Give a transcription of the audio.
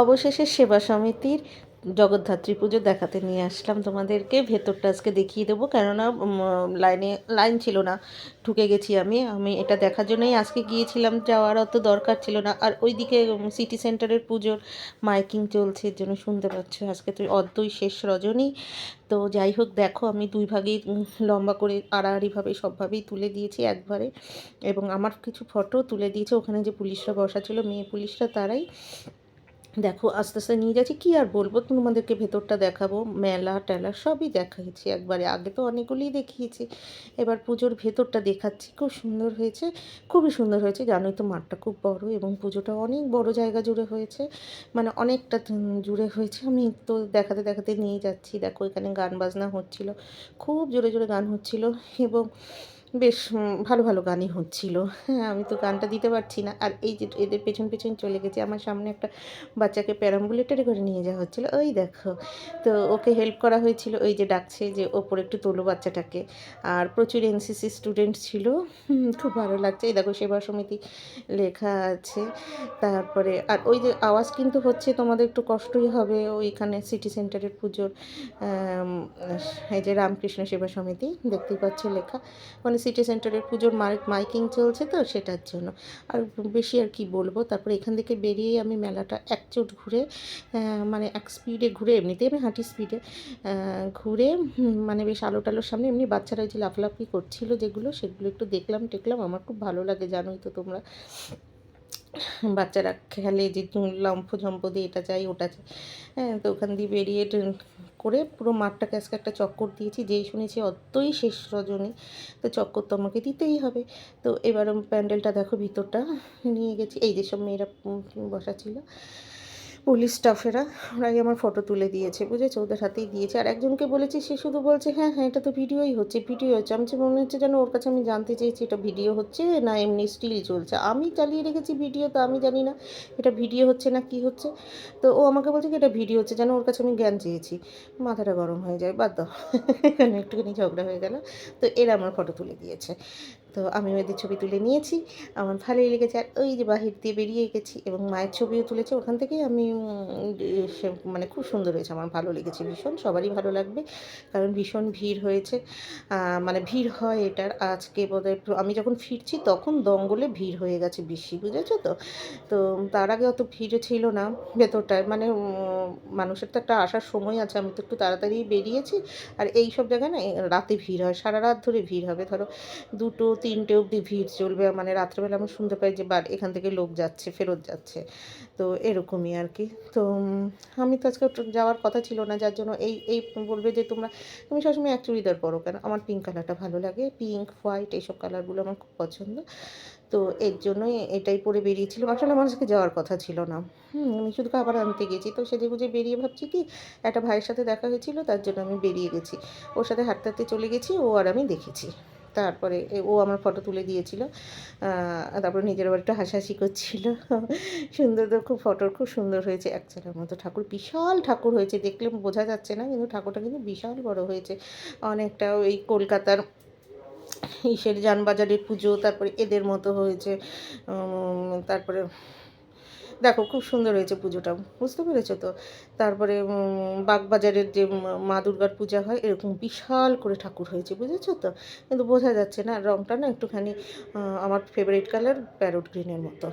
অবশেষে সেবা সমিতির জগদ্ধাত্রী পুজো দেখাতে নিয়ে আসলাম তোমাদেরকে। ভেতরটা আজকে দেখিয়ে দেবো, কেননা লাইনে, লাইন ছিল না, ঢুকে গেছি আমি। আমি এটা দেখার জন্যই আজকে গিয়েছিলাম, যাওয়ার অত দরকার ছিল না। আর ওইদিকে সিটি সেন্টারের পুজোর মাইকিং চলছে এর জন্য শুনতে পাচ্ছ, আজকে তো অদ্যই শেষ রজনী। তো যাই হোক, দেখো, আমি দুই ভাগেই লম্বা করে আড়াআড়িভাবে সবভাবেই তুলে দিয়েছি একবারে। এবং আমার কিছু ফটো তুলে দিয়েছে, ওখানে যে পুলিশরা বসা ছিল, মেয়ে পুলিশরা, তারাই। দেখো আস্তে আস্তে নিয়ে যাচ্ছি। কী আর বলব? তোমাদেরকে ভেতরটা দেখাবো। মেলা টেলা সবই দেখাচ্ছি একবারে। আগে তো অনেকগুলিই দেখিয়েছি। এবার পুজোর ভেতরটা দেখাচ্ছি। খুব সুন্দর হয়েছে। খুবই সুন্দর হয়েছে। জানোই তো মাঠটা খুব বড় এবং পুজোটা অনেক বড় জায়গা জুড়ে হয়েছে। মানে অনেকটা জুড়ে হয়েছে। আমি তো দেখাতে দেখাতে নিয়ে যাচ্ছি। দেখো এখানে গান বাজনা হচ্ছিল। খুব জোরে জোরে গান হচ্ছিল এবং বেশ ভালো ভালো গানই হচ্ছিল। হ্যাঁ আমি তো গানটা দিতে পারছি না। আর এই যে এদের পেছন পেছন চলে গেছে, আমার সামনে একটা বাচ্চাকে প্যারাম্বুলেটারে করে নিয়ে যাওয়া হচ্ছিল। ওই দেখো। তো ওকে হেল্প করা হয়েছিল, ওই যে ডাকছে যে ওপরে একটু তোলো বাচ্চাটাকে। আর প্রচুর এনসিসি স্টুডেন্ট ছিল। খুব ভালো লাগছে। এই দেখো, সেবা সমিতি লেখা আছে। তারপরে, আর ওই যে আওয়াজ কিন্তু হচ্ছে, তোমাদের একটু কষ্টই হবে। ওইখানে সিটি সেন্টারের পুজোর এই যে রামকৃষ্ণ সেবা সমিতি, দেখতেই পাচ্ছ লেখা। মানে সিটি সেন্টারের পুজোর মাইক মাইকিং চলছে তো সেটার জন্য। আর বেশি আর কি বলব, তারপরে এখান থেকে বেরিয়েই আমি মেলাটা একচোট ঘুরে মানে এক স্পিডে ঘুরে, এমনিতেই আমি হাঁটি স্পিডে ঘুরে মানে বেশ আলো টালোর সামনে এমনি বাচ্চারা যে লাফলাফি করছিল যেগুলো, সেগুলো একটু দেখলাম টেকলাম আমার খুব ভালো লাগে জানোই তো তোমরা। বাচ্চারা খেলে যে লম্ফ ঝম্প দিয়ে এটা চাই, ওটা চাই। হ্যাঁ তো ওখান দিয়ে বেরিয়ে করে পুরো মাঠটাকে আজকে একটা চক্কর দিয়েছি, যেই শুনেছি অতই শেষ রজনী, তো চক্কর তো আমাকে দিতেই হবে। তো এবার প্যান্ডেলটা দেখো ভিতরটা নিয়ে গেছি, এই যেসব মেয়েরা বসা ছিল পুলিশ স্টাফেরা ওরাই আমার ফটো তুলে দিয়েছে, বুঝেছ? ওদের হাতেই দিয়েছে। আর একজনকে বলেছি, সে শুধু বলছে হ্যাঁ হ্যাঁ এটা তো ভিডিওই হচ্ছে, ভিডিও হচ্ছে। আমি মনে হচ্ছে যেন ওর কাছে আমি জানতে চেয়েছি এটা ভিডিও হচ্ছে না এমনি স্টিল চলছে? আমি চালিয়ে রেখেছি ভিডিও, তো আমি জানি না, এটা ভিডিও হচ্ছে না কি হচ্ছে? তো ও আমাকে বলছে কি, এটা ভিডিও হচ্ছে, যেন ওর কাছে আমি জ্ঞান চেয়েছি। মাথাটা গরম হয়ে যায়, বাদ দাও। এখানে একটুখানি ঝগড়া হয়ে গেল। তো এরা আমার ফটো তুলে দিয়েছে। তো আমি ওদের ছবি তুলে নিয়েছি। আমার ভালোই লেগেছে। আর ওই যে বাহির দিয়ে বেরিয়ে গেছি এবং মায়ের ছবিও তুলেছে, ওখান থেকেই আমি সে মানে খুব সুন্দর হয়েছে। আমার ভালো লেগেছে ভীষণ, সবারই ভালো লাগবে। কারণ ভীষণ ভিড় হয়েছে। মানে ভিড় হয় এটার আজকে বোধহয় আমি যখন ফিরছি তখন দঙ্গলে ভিড় হয়ে গেছে বেশি, বুঝেছ তো? তো তার আগে অত ভিড় ছিল না ভেতরটায়। মানে মানুষের তো একটা আসার সময় আছে, আমি তো একটু তাড়াতাড়ি বেরিয়েছি। আর এই সব জায়গায় না রাতে ভিড় হয়, সারা রাত ধরে ভিড় হবে। ধরো দুটো তিনটে অবধি ভিড় চলবে মানে রাত্রেবেলা আমি শুনতে পাই যে বার এখান থেকে লোক যাচ্ছে, ফেরত যাচ্ছে। তো এরকমই আর কি। তো আমি তো আজকে যাওয়ার কথা ছিল না, যার জন্য এই এই বলবে যে, তোমরা, তুমি সবসময় এক চুড়িদার পরো কেন? আমার পিঙ্ক কালারটা ভালো লাগে। পিঙ্ক হোয়াইট এইসব কালারগুলো আমার খুব পছন্দ। তো এর জন্যই এটাই পরে বেরিয়েছিলাম। আসলে আমার আজকে যাওয়ার কথা ছিল না। হুম, আমি শুধু খাবার আনতে গেছি। তো সেজে গুজে বেরিয়ে ভাবছি কি, একটা ভাইয়ের সাথে দেখা হয়েছিল, তার জন্য আমি বেরিয়ে গেছি। ওর সাথে হাঁটতে হাঁটতে চলে গেছি, ও আর আমি দেখেছি। তারপরে ও আমার ফটো তুলে দিয়েছিল। তারপরে নিজের আবার একটু হাসাহাসি করছিল। সুন্দর তো খুব ফটোর খুব সুন্দর হয়েছে। এক ছেলের মতো ঠাকুর, বিশাল ঠাকুর হয়েছে। দেখলে বোঝা যাচ্ছে না, কিন্তু ঠাকুরটা কিন্তু বিশাল বড় হয়েছে। অনেকটা ওই কলকাতার ইসের যানবাজারের পুজো, তারপরে এদের মতো হয়েছে। তারপরে দেখো, খুব সুন্দর হয়েছে পুজোটা, বুঝতে পেরেছ তো? তারপরে বাগবাজারের যে মা- দুর্গার পূজা হয়, এরকম বিশাল করে ঠাকুর হয়েছে, বুঝেছ তো? কিন্তু বোঝা যাচ্ছে না রঙটা না একটুখানি আমার ফেভারিট কালার প্যারোট গ্রিনের মতো।